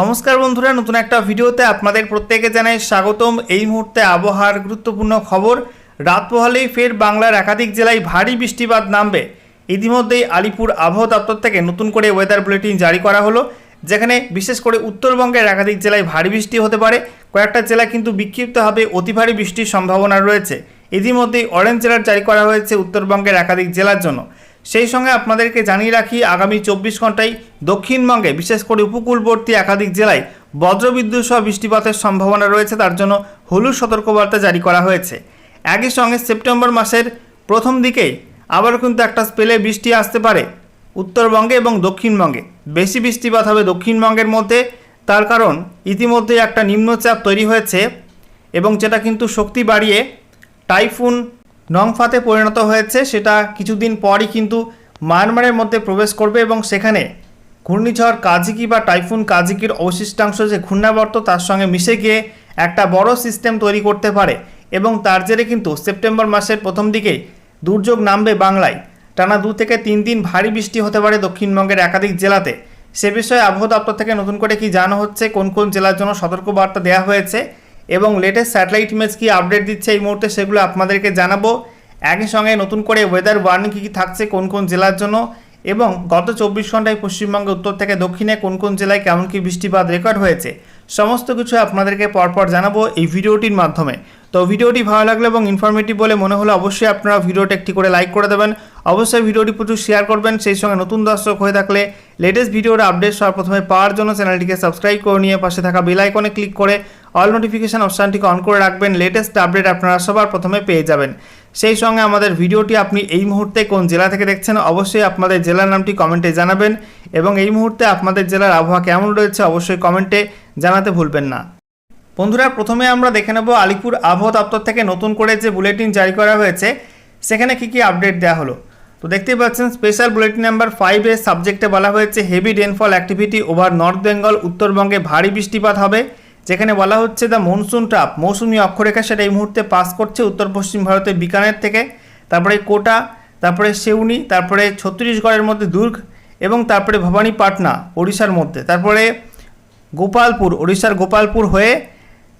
নমস্কার বন্ধুরা, নতুন একটা ভিডিওতে আপনাদের প্রত্যেকে জানাই স্বাগতম। এই মুহূর্তে আবহাওয়ার গুরুত্বপূর্ণ খবর রাত পোহালেই ফের বাংলার একাধিক জেলায় ভারী বৃষ্টিপাত নামবে। ইতিমধ্যেই আলিপুর আবহাওয়া দপ্তর থেকে নতুন করে ওয়েদার বুলেটিন জারি করা হলো, যেখানে বিশেষ করে উত্তরবঙ্গের একাধিক জেলায় ভারী বৃষ্টি হতে পারে। কয়েকটা জেলা কিন্তু বিক্ষিপ্তভাবে অতি ভারী বৃষ্টির সম্ভাবনা রয়েছে। ইতিমধ্যেই অরেঞ্জ জেলার জারি করা হয়েছে উত্তরবঙ্গের একাধিক জেলার জন্য। সেই সঙ্গে আপনাদেরকে জানিয়ে রাখি, আগামী চব্বিশ ঘন্টায় দক্ষিণবঙ্গে বিশেষ করে উপকূলবর্তী একাধিক জেলায় বজ্রবিদ্যুৎ সহ বৃষ্টিপাতের সম্ভাবনা রয়েছে, তার জন্য হলুদ সতর্কবার্তা জারি করা হয়েছে। একই সঙ্গে সেপ্টেম্বর মাসের প্রথম দিকেই আবার কিন্তু একটা স্পেলে বৃষ্টি আসতে পারে উত্তরবঙ্গে এবং দক্ষিণবঙ্গে। বেশি বৃষ্টিপাত হবে দক্ষিণবঙ্গের মধ্যে, তার কারণ ইতিমধ্যে একটা নিম্নচাপ তৈরি হয়েছে এবং যেটা কিন্তু শক্তি বাড়িয়ে টাইফুন নংফাতে পরিণত হয়েছে, সেটা কিছুদিন পরই কিন্তু মায়ানমারের মধ্যে প্রবেশ করবে এবং সেখানে ঘূর্ণিঝড় কাজিকি বা টাইফুন কাজিকির অবশিষ্টাংশ যে ঘূর্ণাবর্ত, তার সঙ্গে মিশে গিয়ে একটা বড় সিস্টেম তৈরি করতে পারে এবং তার জেরে কিন্তু সেপ্টেম্বর মাসের প্রথম দিকেই দুর্যোগ নামবে বাংলায়। টানা দু থেকে তিন দিন ভারী বৃষ্টি হতে পারে দক্ষিণবঙ্গের একাধিক জেলাতে। সে বিষয়ে আবহাওয়া দপ্তর থেকে নতুন করে কি জানা হচ্ছে, কোন কোন জেলার জন্য সতর্কবার্তা দেওয়া হয়েছে এবং লেটেস্ট স্যাটেলাইট ইমেজ কি আপডেট দিচ্ছে এই মুহূর্তে সেগুলো আপনাদেরকে জানাব। একই সঙ্গে নতুন করে ওয়েদার ওয়ার্নিং কী কী থাকছে কোন কোন জেলার জন্য এবং গত চব্বিশ ঘন্টায় পশ্চিমবঙ্গে উত্তর থেকে দক্ষিণে কোন কোন জেলায় কেমন কী বৃষ্টিপাত রেকর্ড হয়েছে। সমস্ত কিছু আপনাদেরকে পরপর জানাব এই ভিডিওটির মাধ্যমে। তো ভিডিওটি ভালো লাগল এবং ইনফরমেটিভ বলে মনে হলে অবশ্যই আপনারা ভিডিওটা একটি করে লাইক করে দেবেন। অবশ্যই ভিডিওটি প্রচুর শেয়ার করবেন। সেই সঙ্গে নতুন দর্শক হয়ে থাকলে লেটেস্ট ভিডিওর আপডেট সবার প্রথমে পাওয়ার জন্য চ্যানেলটিকে সাবস্ক্রাইব করে নিয়ে পাশে থাকা বেল আইকনে ক্লিক করে অল নোটিফিকেশান অপশানটিকে অন করে রাখবেন। লেটেস্ট আপডেট আপনারা সবার প্রথমে পেয়ে যাবেন। সেই সঙ্গে আমাদের ভিডিওটি আপনি এই মুহূর্তে কোন জেলা থেকে দেখছেন, অবশ্যই আপনাদের জেলার নামটি কমেন্টে জানাবেন এবং এই মুহূর্তে আপনাদের জেলার আবহাওয়া কেমন রয়েছে অবশ্যই কমেন্টে জানাতে ভুলবেন না। বন্ধুরা, প্রথমে আমরা দেখে নেব আলিপুর আবহাওয়া দপ্তর থেকে নতুন করে যে বুলেটিন জারি করা হয়েছে, সেখানে কি কি আপডেট দেওয়া হলো। তো দেখতেই পাচ্ছেন স্পেশাল বুলেটিন নাম্বার ফাইভের সাবজেক্টে বলা হয়েছে heavy rainfall activity over north Bengal উত্তরবঙ্গে ভারী বৃষ্টিপাত হবে। যেখানে বলা হচ্ছে দ্য মনসুন ট্রাপ মৌসুমি অক্ষরেখা সেটা এই মুহূর্তে পাস করছে উত্তর পশ্চিম ভারতের বিকানের থেকে। তারপরে কোটা, তারপরে সেউনি, তারপরে ছত্তিশগড়ের মধ্যে দুর্গ এবং তারপরে ভবানীপাটনা, ওড়িশার মধ্যে। তারপরে গোপালপুর, ওড়িশার গোপালপুর হয়ে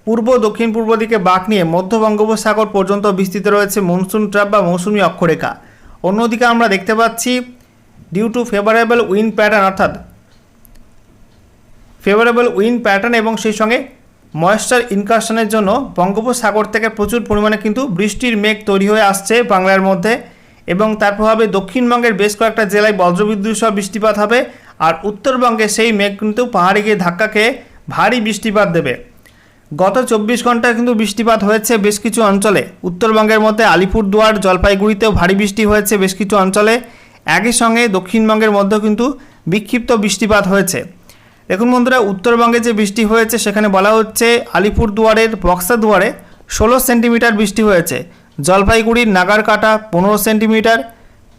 পূর্ব, দক্ষিণ, পূর্ব দিকে বাঁক নিয়ে মধ্য বঙ্গোপসাগর পর্যন্ত বিস্তৃত রয়েছে মনসুন ট্রাপ বা মৌসুমি অক্ষরেখা। অন্যদিকে আমরা দেখতে পাচ্ছি due to favourable wind pattern অর্থাৎ ফেভারেবল উইন্ড প্যাটার্ন এবং সেই সঙ্গে ময়েশ্চার ইনকারশনের জন্য বঙ্গোপসাগর থেকে প্রচুর পরিমাণে কিন্তু বৃষ্টির মেঘ তৈরি হয়ে আসছে বাংলার মধ্যে এবং তার প্রভাবে দক্ষিণবঙ্গের বেশ কয়েকটা জেলায় বজ্রবিদ্যুৎ সহ বৃষ্টিপাত হবে আর উত্তরবঙ্গে সেই মেঘ কিন্তু পাহাড়ে গিয়ে ধাক্কা খেয়ে ভারী বৃষ্টিপাত দেবে। গত চব্বিশ ঘন্টায় কিন্তু বৃষ্টিপাত হয়েছে বেশ কিছু অঞ্চলে। উত্তরবঙ্গের মধ্যে আলিপুরদুয়ার, জলপাইগুড়িতেও ভারী বৃষ্টি হয়েছে বেশ কিছু অঞ্চলে। একই সঙ্গে দক্ষিণবঙ্গের মধ্যেও কিন্তু বিক্ষিপ্ত বৃষ্টিপাত হয়েছে। দেখুন বন্ধুরা, উত্তরবঙ্গে যে বৃষ্টি হয়েছে, সেখানে বলা হচ্ছে আলিপুরদুয়ারের বক্সাদুয়ারে ষোলো সেন্টিমিটার বৃষ্টি হয়েছে। জলপাইগুড়ির নাগারকাটা পনেরো সেন্টিমিটার,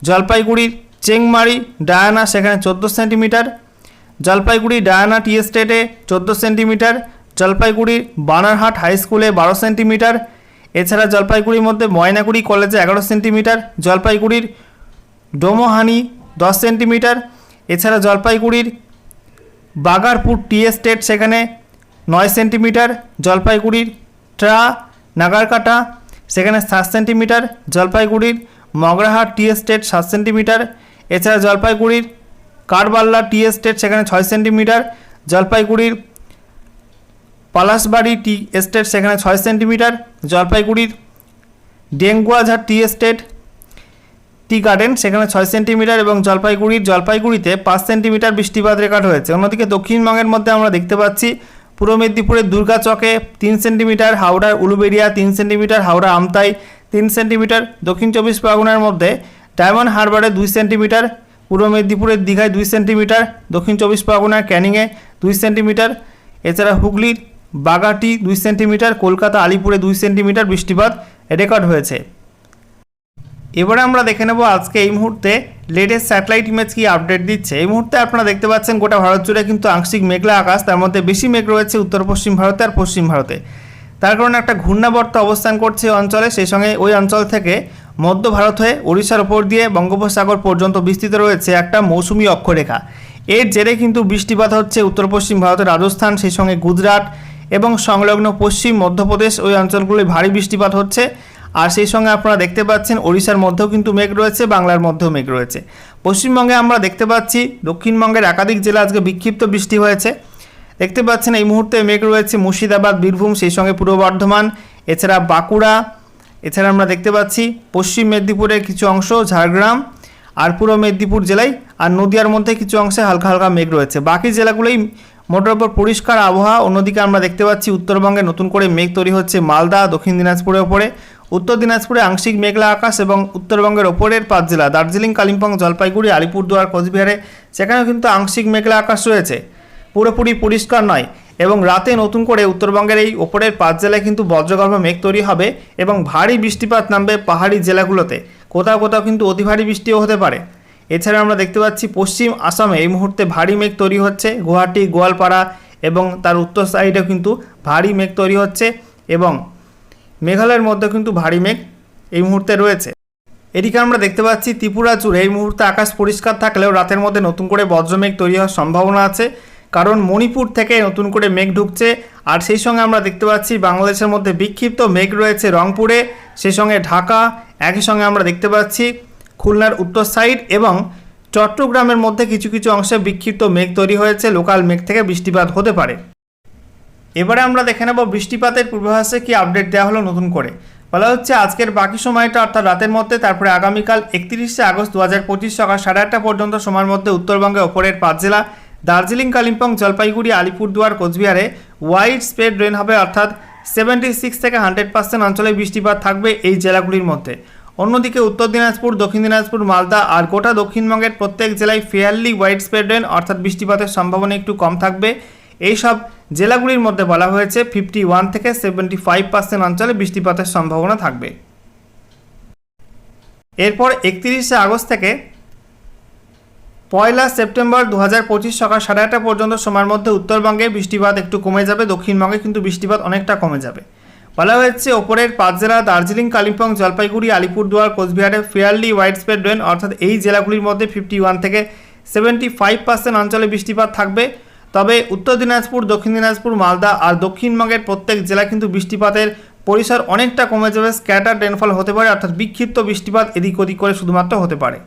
জলপাইগুড়ির চেংমারি, ডায়ানা সেখানে চোদ্দ সেন্টিমিটার জলপাইগুড়ি ডায়ানা টি এস্টেটে চোদ্দ সেন্টিমিটার, জলপাইগুড়ির বানারহাট হাই স্কুলে বারো সেন্টিমিটার, এছাড়া জলপাইগুড়ির মধ্যে ময়নাগুড়ি কলেজে এগারো সেন্টিমিটার, জলপাইগুড়ির ডোমোহানি দশ সেন্টিমিটার, এছাড়া জলপাইগুড়ির বাগারপুর টি এস্টেট সেখানে নয় সেন্টিমিটার জলপাইগুড়ির ট্রা নাগারকাটা, সেখানে সাত সেন্টিমিটার জলপাইগুড়ির মগরাহাট টি এস্টেট সাত সেন্টিমিটার, এছাড়া জলপাইগুড়ির কারবাল্লা টি এস্টেট সেখানে ছয় সেন্টিমিটার, জলপাইগুড়ির পলাশবাড়ি টি এস্টেট সেখানে ছয় সেন্টিমিটার, জলপাইগুড়ির Denguajhar tea estate tea garden, সেখানে ছয় সেন্টিমিটার এবং জলপাইগুড়ির জলপাইগুড়িতে পাঁচ সেন্টিমিটার বৃষ্টিপাত রেকর্ড হয়েছে। অন্যদিকে দক্ষিণবঙ্গের মধ্যে আমরা দেখতে পাচ্ছি, পূর্ব মেদিনীপুরের দুর্গাচকে তিন সেন্টিমিটার, হাওড়ার উলুবেড়িয়া তিন সেন্টিমিটার, হাওড়া আমতাই তিন সেন্টিমিটার, দক্ষিণ চব্বিশ পরগনার মধ্যে ডায়মন্ড হারবারে দুই সেন্টিমিটার, পূর্ব মেদিনীপুরের দীঘায় দুই সেন্টিমিটার, দক্ষিণ চব্বিশ পরগনার ক্যানিংয়ে দুই সেন্টিমিটার, এছাড়া হুগলির বাগাটি দুই সেন্টিমিটার, কলকাতা আলিপুরে দুই সেন্টিমিটার বৃষ্টিপাত রেকর্ড হয়েছে। এবারে আমরা দেখে নেব আজকে এই মুহূর্তে লেটেস্ট স্যাটেলাইট ইমেজ কি আপডেট দিচ্ছে। এই মুহূর্তে আপনারা দেখতে পাচ্ছেন গোটা ভারত জুড়ে কিন্তু আংশিক মেঘলা আকাশ, তার মধ্যে বেশি মেঘ রয়েছে উত্তর, পশ্চিম ভারতে আর পশ্চিম ভারতে। তার কারণে একটা ঘূর্ণাবর্ত অবস্থান করছে অঞ্চলে, সেই সঙ্গে ওই অঞ্চল থেকে মধ্য ভারত হয়ে ওড়িশার ওপর দিয়ে বঙ্গোপসাগর পর্যন্ত বিস্তৃত রয়েছে একটা মৌসুমি অক্ষরেখা। এর জেরে কিন্তু বৃষ্টিপাত হচ্ছে উত্তর, পশ্চিম ভারতের রাজস্থান, সেই সঙ্গে গুজরাট এবং সংলগ্ন পশ্চিম মধ্যপ্রদেশ, ওই অঞ্চলগুলোয় ভারী বৃষ্টিপাত হচ্ছে। আর সেই সঙ্গে আপনারা দেখতে পাচ্ছেন ওড়িশার মধ্যেও কিন্তু মেঘ রয়েছে, বাংলার মধ্যেও মেঘ রয়েছে। পশ্চিমবঙ্গে আমরা দেখতে পাচ্ছি, দক্ষিণবঙ্গের একাধিক জেলা আজকে বিক্ষিপ্ত বৃষ্টি হয়েছে। দেখতে পাচ্ছেন এই মুহূর্তে মেঘ রয়েছে মুর্শিদাবাদ, বীরভূম, সেই সঙ্গে পূর্ব বর্ধমান, এছাড়া বাঁকুড়া, এছাড়া আমরা দেখতে পাচ্ছি পশ্চিম মেদিনীপুরের কিছু অংশ, ঝাড়গ্রাম আর পূর্ব মেদিনীপুর জেলায়, আর নদিয়ার মধ্যে কিছু অংশে হালকা হালকা মেঘ রয়েছে। বাকি জেলাগুলোই মোটের ওপর পরিষ্কার আবহাওয়া। অন্যদিকে আমরা দেখতে পাচ্ছি উত্তরবঙ্গে নতুন করে মেঘ তৈরি হচ্ছে মালদা, দক্ষিণ দিনাজপুরের ওপরে। উত্তর দিনাজপুরে আংশিক মেঘলা আকাশ এবং উত্তরবঙ্গের ওপরের পাঁচ জেলা, দার্জিলিং, কালিম্পং, জলপাইগুড়ি, আলিপুরদুয়ার, কোচবিহারে, সেখানেও কিন্তু আংশিক মেঘলা আকাশ রয়েছে। পুরোপুরি পরিষ্কার নয় এবং রাতে নতুন করে উত্তরবঙ্গের এই ওপরের পাঁচ জেলায় কিন্তু বজ্রগর্ভ মেঘ তৈরি হবে এবং ভারী বৃষ্টিপাত নামবে পাহাড়ি জেলাগুলোতে। কোথাও কোথাও কিন্তু অতি ভারী বৃষ্টিও হতে পারে। এছাড়া আমরা দেখতে পাচ্ছি পশ্চিম আসামে এই মুহূর্তে ভারী মেঘ তৈরি হচ্ছে, গুয়াহাটি, গোয়ালপাড়া এবং তার উত্তর সাইডেও কিন্তু ভারী মেঘ তৈরি হচ্ছে এবং মেঘালয়ের মধ্যে কিন্তু ভারী মেঘ এই মুহূর্তে রয়েছে। এদিকে আমরা দেখতে পাচ্ছি ত্রিপুরা জুড়ে এই মুহূর্তে আকাশ পরিষ্কার থাকলেও রাতের মধ্যে নতুন করে বজ্রমেঘ তৈরি হওয়ার সম্ভাবনা আছে, কারণ মণিপুর থেকে নতুন করে মেঘ ঢুকছে আর সেই সঙ্গে আমরা দেখতে পাচ্ছি বাংলাদেশের মধ্যে বিক্ষিপ্ত মেঘ রয়েছে রংপুরে, সেই সঙ্গে ঢাকা, একই সঙ্গে আমরা দেখতে পাচ্ছি খুলনার উত্তর সাইড এবং চট্টগ্রামের মধ্যে কিছু কিছু অংশে বিক্ষিপ্ত মেঘ তৈরি হয়েছে, লোকাল মেঘ থেকে বৃষ্টিপাত হতে পারে। এবারে আমরা দেখে নেব বৃষ্টিপাতের পূর্বাভাসে কি আপডেট দেওয়া হলো নতুন করে। বলা হচ্ছে আজকের বাকি সময়টা অর্থাৎ রাতের মধ্যে, তারপরে আগামীকাল একত্রিশে আগস্ট দু হাজার পঁচিশ সকাল সাড়ে আটটা পর্যন্ত সময়ের মধ্যে উত্তরবঙ্গে ওপরের পাঁচ জেলা, দার্জিলিং, কালিম্পং, জলপাইগুড়ি, আলিপুরদুয়ার, কোচবিহারে ওয়াইড স্প্রেড রেন হবে, অর্থাৎ সেভেন্টি সিক্স থেকে হান্ড্রেড পার্সেন্ট অঞ্চলে বৃষ্টিপাত থাকবে এই জেলাগুলির মধ্যে। অন্যদিকে উত্তর দিনাজপুর, দক্ষিণ দিনাজপুর, মালদা আর গোটা দক্ষিণবঙ্গের প্রত্যেক জেলায় ফেয়ারলি ওয়াইড স্প্রেড রেন অর্থাৎ বৃষ্টিপাতের সম্ভাবনা একটু কম থাকবে। এই সব জেলাগুলির মধ্যে বলা হয়েছে ফিফটি ওয়ান থেকে সেভেন্টি ফাইভ পার্সেন্ট অঞ্চলে বৃষ্টিপাতের সম্ভাবনা থাকবে। এরপর একত্রিশে আগস্ট থেকে পয়লা সেপ্টেম্বর দু হাজার পঁচিশ সকাল সাড়ে আটটা পর্যন্ত সময়ের মধ্যে উত্তরবঙ্গে বৃষ্টিপাত একটু কমে যাবে, দক্ষিণবঙ্গে কিন্তু বৃষ্টিপাত অনেকটা কমে যাবে। বলা হয়েছে ওপরের পাঁচ জেলা দার্জিলিং, কালিম্পং, জলপাইগুড়ি, আলিপুরদুয়ার, কোচবিহারে ফেয়ারলি ওয়াইড স্প্রেড রেন অর্থাৎ এই জেলাগুলির মধ্যে ফিফটি ওয়ান থেকে সেভেন্টি ফাইভ পার্সেন্ট অঞ্চলে বৃষ্টিপাত থাকবে। তবে উত্তর দিনাজপুর, দক্ষিণ দিনাজপুর, মালদা আর দক্ষিণবঙ্গের প্রত্যেক জেলা কিন্তু বৃষ্টিপাতের পরিসর অনেকটা কমে যাবে। স্ক্যাটার রেনফল হতে পারে, অর্থাৎ বিক্ষিপ্ত বৃষ্টিপাত এদিক ওদিক করে শুধুমাত্র হতে পারে।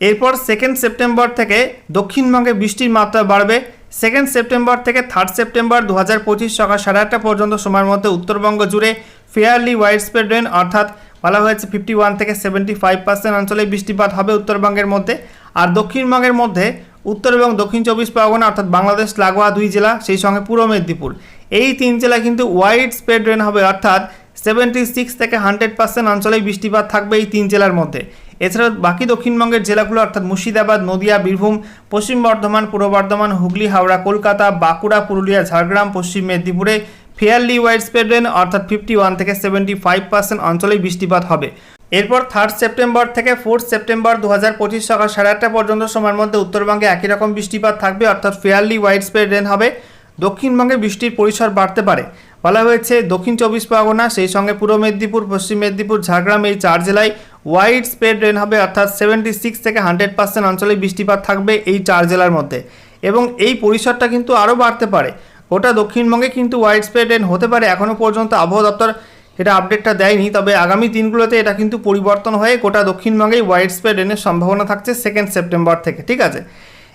এরপর সেকেন্ড সেপ্টেম্বর থেকে দক্ষিণবঙ্গে বৃষ্টির মাত্রা বাড়বে। সেকেন্ড সেপ্টেম্বর থেকে থার্ড সেপ্টেম্বর দু হাজার পঁচিশ সকাল সাড়ে আটটা পর্যন্ত সময়ের মধ্যে উত্তরবঙ্গ জুড়ে ফেয়ারলি ওয়াইড স্প্রেড রেন অর্থাৎ বলা হয়েছে ফিফটি ওয়ান থেকে সেভেন্টি ফাইভ পার্সেন্ট অঞ্চলে বৃষ্টিপাত হবে উত্তরবঙ্গের মধ্যে। আর দক্ষিণবঙ্গের মধ্যে উত্তর এবং দক্ষিণ চব্বিশ পরগনা, অর্থাৎ বাংলাদেশ, লাগোয়া দুই জেলা, সেই সঙ্গে পূর্ব মেদিনীপুর। এই তিন জেলায় কিন্তু ওয়াইড স্প্রেড রেন হবে, অর্থাৎ সেভেন্টি সিক্স থেকে হান্ড্রেড পার্সেন্ট অঞ্চলেই বৃষ্টিপাত থাকবে এই তিন জেলার মধ্যে। এছাড়া বাকি দক্ষিণবঙ্গের জেলাগুলো, অর্থাৎ মুর্শিদাবাদ, নদিয়া, বীরভূম, পশ্চিম বর্ধমান, পূর্ব বর্ধমান, হুগলি, হাওড়া, কলকাতা, বাঁকুড়া, পুরুলিয়া, ঝাড়গ্রাম, পশ্চিম মেদিনীপুরে ফেয়ারলি ওয়াইড স্প্রেড রেন অর্থাৎ ফিফটি ওয়ান থেকে সেভেন্টি ফাইভ পার্সেন্ট অঞ্চলেই বৃষ্টিপাত হবে। এরপর থার্ড সেপ্টেম্বর থেকে ফোর্থ সেপ্টেম্বর দু হাজার পঁচিশ সকাল সাড়ে আটটা পর্যন্ত সময়ের মধ্যে উত্তরবঙ্গে একই রকম বৃষ্টিপাত থাকবে, অর্থাৎ ফেয়ারলি ওয়াইড স্প্রেড রেন হবে। দক্ষিণবঙ্গে বৃষ্টির পরিসর বাড়তে পারে। বলা হয়েছে, দক্ষিণ চব্বিশ পরগনা, সেই সঙ্গে পূর্ব মেদিনীপুর, পশ্চিম মেদিনীপুর, ঝাড়গ্রাম, এই চার জেলায় ওয়াইড স্প্রেড রেন হবে, অর্থাৎ সেভেন্টি সিক্স থেকে হান্ড্রেড পার্সেন্ট অঞ্চলে বৃষ্টিপাত থাকবে এই চার জেলার মধ্যে। এবং এই পরিসরটা কিন্তু আরও বাড়তে পারে। গোটা দক্ষিণবঙ্গে কিন্তু ওয়াইড স্প্রেড রেন হতে পারে, এখনও পর্যন্ত আবহাওয়া দপ্তর এটা আপডেটটা দেয়নি, তবে আগামী দিনগুলোতে এটা কিন্তু পরিবর্তন হয়ে গোটা দক্ষিণবঙ্গেই ওয়াইড স্প্রেড রেনের সম্ভাবনা থাকছে সেকেন্ড সেপ্টেম্বর থেকে, ঠিক আছে?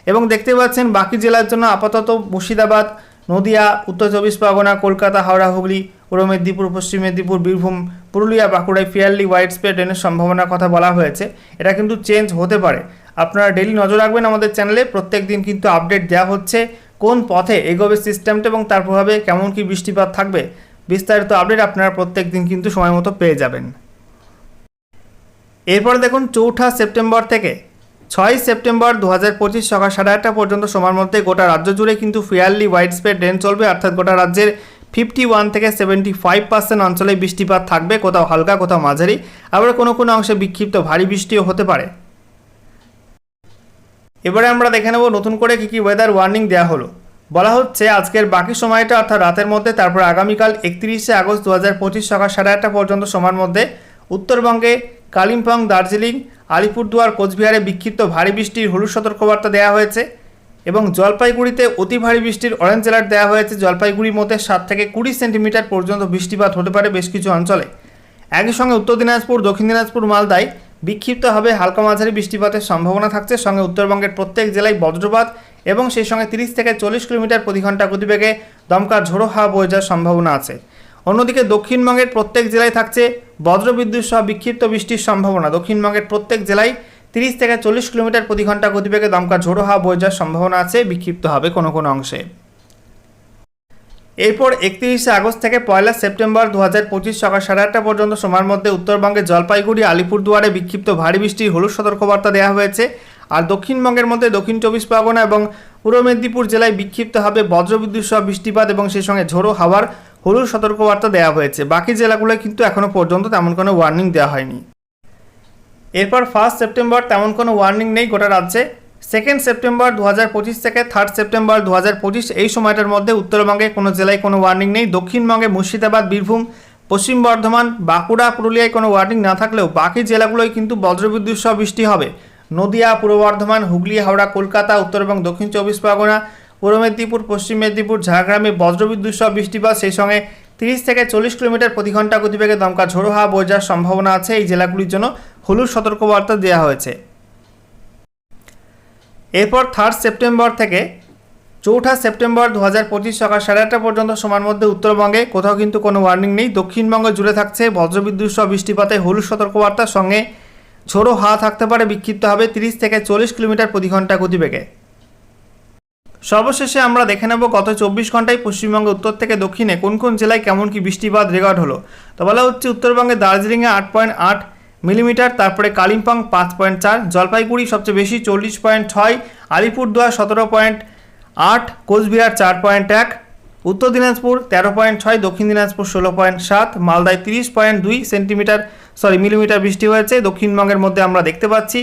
এবং দেখতে পাচ্ছেন, বাকি জেলার জন্য আপাতত মুর্শিদাবাদ নদিয়া, উত্তর চব্বিশ পরগনা, কলকাতা, হাওড়া, হুগলি, পূর্ব মেদিনীপুর, পশ্চিম মেদিনীপুর, বীরভূম, পুরুলিয়া বাঁকুড়ায় ফিয়ারলি ওয়াইড স্প্রেড রেনের সম্ভাবনার কথা বলা হয়েছে। এটা কিন্তু চেঞ্জ হতে পারে। আপনারা ডেলি নজর রাখবেন আমাদের চ্যানেলে প্রত্যেক দিন কিন্তু আপডেট দেওয়া হচ্ছে কোন পথে এগোবে সিস্টেমটা এবং তার প্রভাবে কেমন কি বৃষ্টিপাত থাকবে। বিস্তারিত আপডেট আপনারা প্রত্যেক দিন কিন্তু সময় মতো পেয়ে যাবেন। এরপর দেখুন, চৌঠা সেপ্টেম্বর থেকে ছয় সেপ্টেম্বর দু হাজার পঁচিশ সকাল সাড়ে আটটা পর্যন্ত সময়ের মধ্যে গোটা রাজ্য জুড়ে কিন্তু ফেয়ারলি ওয়াইড স্প্রেড রেন চলবে অর্থাৎ গোটা রাজ্যের ফিফটি ওয়ান থেকে সেভেন্টি ফাইভ পার্সেন্ট অঞ্চলে বৃষ্টিপাত থাকবে, কোথাও হালকা, কোথাও মাঝারি। আবার কোনো কোনো অংশে বিক্ষিপ্ত ভারী বৃষ্টিও হতে পারে। এবারে আমরা দেখে নেব নতুন করে কী কী ওয়েদার ওয়ার্নিং দেওয়া হলো। বলা হচ্ছে আজকের বাকি সময়টা, অর্থাৎ রাতের মধ্যে, তারপর আগামীকাল একত্রিশে আগস্ট দু হাজার পঁচিশ সকাল সাড়ে আটটা পর্যন্ত সময়ের মধ্যে উত্তরবঙ্গে কালিম্পং, দার্জিলিং, আলিপুরদুয়ার, কোচবিহারে বিক্ষিপ্ত ভারী বৃষ্টির হলুদ সতর্কবার্তা দেওয়া হয়েছে এবং জলপাইগুড়িতে অতি ভারী বৃষ্টির অরেঞ্জ অ্যালার্ট দেওয়া হয়েছে। জলপাইগুড়ির মধ্যে সাত থেকে কুড়ি সেন্টিমিটার পর্যন্ত বৃষ্টিপাত হতে পারে বেশ কিছু অঞ্চলে। একই সঙ্গে উত্তর দিনাজপুর, দক্ষিণ দিনাজপুর, মালদায় বিক্ষিপ্তভাবে হালকা মাঝারি বৃষ্টিপাতের সম্ভাবনা থাকছে। সঙ্গে উত্তরবঙ্গের প্রত্যেক জেলায় বজ্রপাত এবং সেই সঙ্গে তিরিশ থেকে চল্লিশ কিলোমিটার প্রতি ঘণ্টা গতিবেগে দমকা ঝোড়ো হাওয়া বয়ে যাওয়ার সম্ভাবনা আছে। অন্যদিকে দক্ষিণবঙ্গের প্রত্যেক জেলায় থাকছে বজ্রবিদ্যুৎ সহ বিক্ষিপ্ত বৃষ্টির সম্ভাবনা। দক্ষিণবঙ্গের প্রত্যেক জেলায় তিরিশ থেকে চল্লিশ কিলোমিটার প্রতি ঘণ্টা গতিবেগে দমকা ঝোড়ো হাওয়া বয়ে যাওয়ার সম্ভাবনা আছে, বিক্ষিপ্ত হবে কোনো কোনো অংশে। এরপর একত্রিশে আগস্ট থেকে পয়লা সেপ্টেম্বর দু হাজার পঁচিশ সকাল সাড়ে আটটা পর্যন্ত সময়ের মধ্যে উত্তরবঙ্গের জলপাইগুড়ি, আলিপুরদুয়ারে বিক্ষিপ্ত ভারী বৃষ্টির হলুদ সতর্কবার্তা দেওয়া হয়েছে। আর দক্ষিণবঙ্গের মধ্যে দক্ষিণ চব্বিশ পরগনা এবং পূর্ব মেদিনীপুর জেলায় বিক্ষিপ্ত হবে বজ্রবিদ্যুৎ সহ বৃষ্টিপাত এবং সেই সঙ্গে ঝোড়ো হাওয়ার হলুদ সতর্কবার্তা দেওয়া হয়েছে। বাকি জেলাগুলোয় কিন্তু এখনও পর্যন্ত তেমন কোনো ওয়ার্নিং দেওয়া হয়নি। এরপর ফার্স্ট সেপ্টেম্বর তেমন কোনো ওয়ার্নিং নেই গোটা রাজ্যে। সেকেন্ড সেপ্টেম্বর দু হাজার পঁচিশ থেকে থার্ড সেপ্টেম্বর দু হাজার পঁচিশ এই সময়টার মধ্যে উত্তরবঙ্গে কোনো জেলায় কোনো ওয়ার্নিং নেই। দক্ষিণবঙ্গে মুর্শিদাবাদ, বীরভূম, পশ্চিম বর্ধমান, বাঁকুড়া, পুরুলিয়ায় কোনো ওয়ার্নিং না থাকলেও বাকি জেলাগুলোয় কিন্তু বজ্রবিদ্যুৎ সহ বৃষ্টি হবে। নদিয়া, পূর্ব বর্ধমান, হুগলি, হাওড়া, কলকাতা, উত্তর এবং দক্ষিণ চব্বিশ পরগনা পূর্ব মেদিনীপুর, পশ্চিম মেদিনীপুর, ঝাড়গ্রামে বজ্রবিদ্যুৎ সহ বৃষ্টিপাত, সেই সঙ্গে তিরিশ থেকে চল্লিশ কিলোমিটার প্রতি ঘণ্টা গতিবেগে দমকা ঝোড়ো হাওয়া বয়ে যাওয়ার সম্ভাবনা আছে। এই জেলাগুলির জন্য হলুদ সতর্কবার্তা দেওয়া হয়েছে। এরপর থার্ড সেপ্টেম্বর থেকে চৌঠা সেপ্টেম্বর দু হাজার পঁচিশ সকাল সাড়ে আটটা পর্যন্ত সময়ের মধ্যে উত্তরবঙ্গে কোথাও কিন্তু কোনো ওয়ার্নিং নেই। দক্ষিণবঙ্গে জুড়ে থাকছে বজ্রবিদ্যুৎ সহ বৃষ্টিপাতে হলুদ সতর্কবার্তার সঙ্গে ঝোড়ো হাওয়া থাকতে পারে। বিক্ষিপ্ত হবে তিরিশ থেকে চল্লিশ কিলোমিটার প্রতি ঘণ্টা গতিবেগে। সর্বশেষে আমরা দেখে নেব গত চব্বিশ ঘন্টায় পশ্চিমবঙ্গের উত্তর থেকে দক্ষিণে কোন কোন জেলায় কেমন কি বৃষ্টিপাত রেকর্ড হলো। তো বলা হচ্ছে উত্তরবঙ্গে দার্জিলিংয়ে আট পয়েন্ট আট মিলিমিটার, তারপরে কালিম্পং পাঁচ পয়েন্ট চার, জলপাইগুড়ি সবচেয়ে বেশি চল্লিশ পয়েন্ট ছয়, আলিপুরদুয়ার সতেরো পয়েন্ট আট, কোচবিহার চার পয়েন্ট এক, উত্তর দিনাজপুর তেরো পয়েন্ট ছয়, দক্ষিণ দিনাজপুর ষোলো পয়েন্ট সাত, মালদায় তিরিশ পয়েন্ট দুই সেন্টিমিটার, সরি, মিলিমিটার বৃষ্টি হয়েছে। দক্ষিণবঙ্গের মধ্যে আমরা দেখতে পাচ্ছি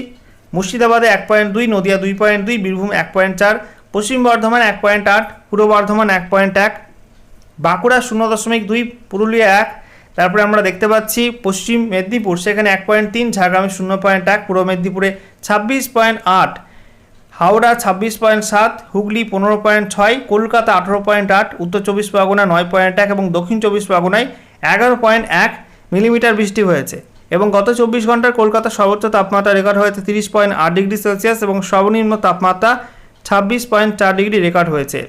মুর্শিদাবাদে এক পয়েন্ট দুই, নদিয়া দুই পয়েন্ট দুই, বীরভূম এক পয়েন্ট চার পশ্চিম বর্ধমান এক পয়েন্ট আট, পূর্ব বর্ধমান এক পয়েন্ট এক, বাঁকুড়া শূন্য দশমিক দুই, পুরুলিয়া এক, তারপরে আমরা দেখতে পাচ্ছি পশ্চিম মেদিনীপুর, সেখানে এক পয়েন্ট তিন, ঝাড়গ্রামে শূন্য পয়েন্ট এক, পূর্ব মেদিনীপুরে ছাব্বিশ পয়েন্ট আট, হাওড়া ছাব্বিশ পয়েন্ট সাত, হুগলি পনেরো পয়েন্ট ছয়, কলকাতা আঠেরো পয়েন্ট আট, উত্তর চব্বিশ পরগনা নয় পয়েন্ট এক এবং দক্ষিণ চব্বিশ পরগনায় এগারো পয়েন্ট এক মিলিমিটার বৃষ্টি হয়েছে এবং গত চব্বিশ ঘণ্টার কলকাতার সর্বোচ্চ তাপমাত্রা রেকর্ড হয়েছে তিরিশ পয়েন্ট আট ডিগ্রি সেলসিয়াস এবং সর্বনিম্ন তাপমাত্রা ছাব্বিশ পয়েন্ট চার ডিগ্রি রেকর্ড হয়েছে।